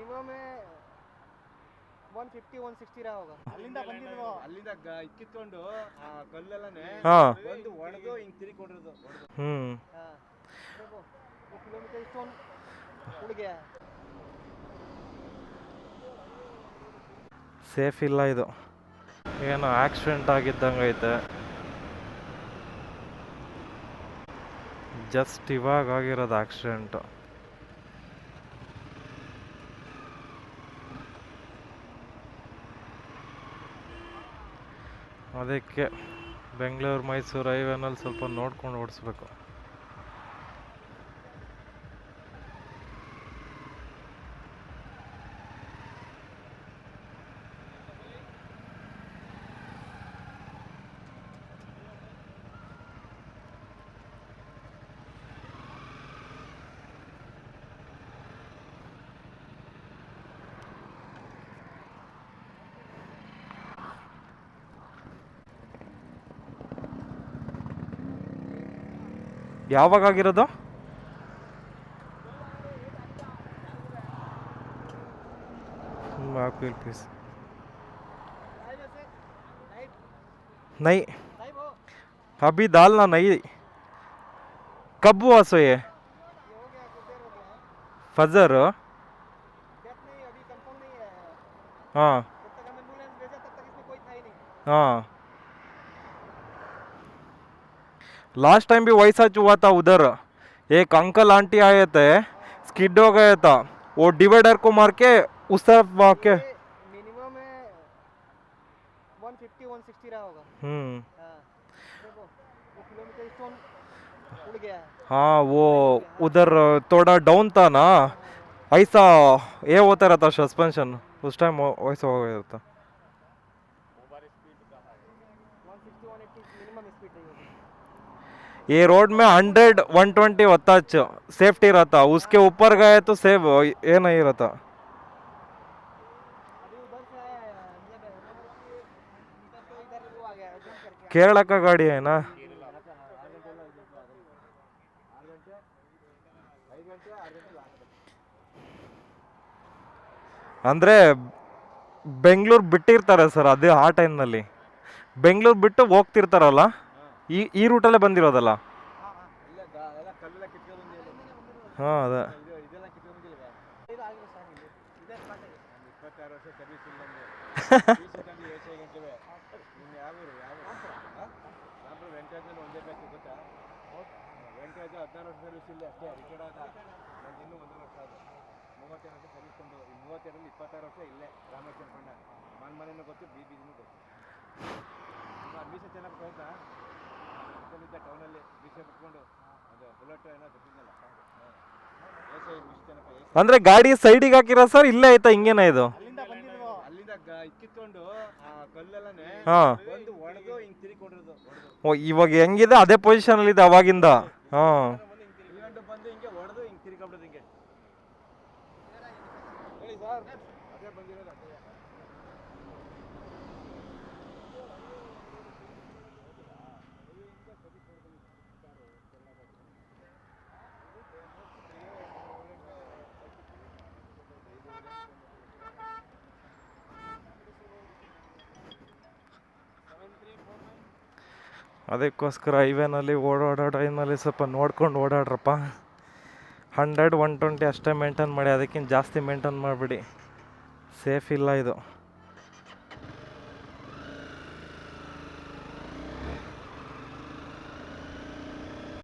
Minimum one fifty one sixty ಹೋಗ. ಅಲ್ಲಿಂದ ಬಂದಿದ್ರು ಅಲ್ಲಿಂದ ಗ- ಇದ್ ಆ ಕಲ್ಲೆಲ್ಲನೇ ಹಾಂ. ಒಂದು ಒಡೆದು ಹಿಂಗ್ ತಿರುಗಿಕೊಂಡಿರೋದು ಹ್ಞೂ ಕಿಲೋಮೀಟರ್ ಇಷ್ಟೊಂದು ಹುಡುಗೆ ಸೇಫ್ ಇಲ್ಲ ಇದು. ಏನೋ ಆಕ್ಸಿಡೆಂಟ್ ಆಗಿದ್ದಂಗೈತೆ ಜಸ್ಟ್ ಇವಾಗ ಆಗಿರೋದು ಆಕ್ಸಿಡೆಂಟು ಅದಕ್ಕೆ ಬೆಂಗಳೂರು ಮೈಸೂರು ಹೈವೇನಲ್ಲಿ ಸ್ವಲ್ಪ ನೋಡ್ಕೊಂಡು ಓಡಿಸ್ಬೇಕು. ಯಾವಾಗ ಆಗಿರೋದು ಪ್ಲೀಸ್ ನೈ. ಅಭಿ ದಾಲ್ನ ನೈ. ಕಬ್ಬು ಹಸುಯೆ. ಫಜರ್. ಹಾಂ. ಹಾಂ. लास्ट टाइम भी वैसा हुआ था उधर। एक अंकल आंटी आए थे स्किड हो गया था। वो डिवाइडर को मार के उस तरफ़ आके मिनिमम हम्म। हाँ। है। हाँ वो उधर थोड़ा डाउन था ना। ऐसा ये होता रहता सस्पेंशन उस टाइम वैसा हो गया था। ये रोड में हंड्रेड वन ट्वेंटी होता सेफ्टी रहता उसके ऊपर गए तो सेफ ये नहीं रहता अभी उधर से आया है मतलब इधर तो इधर वो आ गया जंप करके केरला का गाड़ी है ना ಅಂದರೆ ಬೆಂಗಳೂರು ಬಿಟ್ಟಿರ್ತಾರೆ ಸರ್ ಅದೇ ಆ ಟೈಮ್ನಲ್ಲಿ ಬೆಂಗಳೂರು ಬಿಟ್ಟು ಹೋಗ್ತಿರ್ತಾರಲ್ಲ ಈ ಈ ರೂಟಲ್ಲೇ ಬಂದಿರೋದಲ್ಲ. ಹಾಂ ಅದೇ ಇಪ್ಪತ್ತಾರು ವರ್ಷ ಇಲ್ಲೇ ರಾಮೇಶ್ವರ ಅಂದರೆ ಗಾಡಿ ಸೈಡಿಗೆ ಹಾಕಿರೋ ಸರ್ ಇಲ್ಲೇ ಆಯ್ತಾ? ಹಿಂಗೇನ ಇದು? ಹಾಂ. ಓ ಇವಾಗ ಹೆಂಗಿದೆ? ಅದೇ ಪೊಸಿಷನ್ ಅಲ್ಲಿ ಇದೆ ಅವಾಗಿಂದ. ಹಾಂ ಇಲ್ಗಂಡು ಬಂದು ಹಿಂಗೆ ಹೊಡೆದು ಹಿಂಗ್ ತಿರ್ಕೊಂಡ್ಬಿಡೋದು ಹಿಂಗೆ ಹೇಳಿ ಸರ್ ಅದೇ ಬಂದಿರೋದು ಅದೇ ಅದಕ್ಕೋಸ್ಕರ ಹೈವೇನಲ್ಲಿ ಓಡಾಡೋ ಟೈಮಲ್ಲಿ ಸ್ವಲ್ಪ ನೋಡ್ಕೊಂಡು ಓಡಾಡ್ರಪ್ಪ. ಹಂಡ್ರೆಡ್, ಒನ್ ಟ್ವೆಂಟಿ ಅಷ್ಟೇ ಮೇಂಟೈನ್ ಮಾಡಿ, ಅದಕ್ಕಿಂತ ಜಾಸ್ತಿ ಮೇಂಟೈನ್ ಮಾಡಿಬಿಡಿ. ಸೇಫ್ ಇಲ್ಲ ಇದು.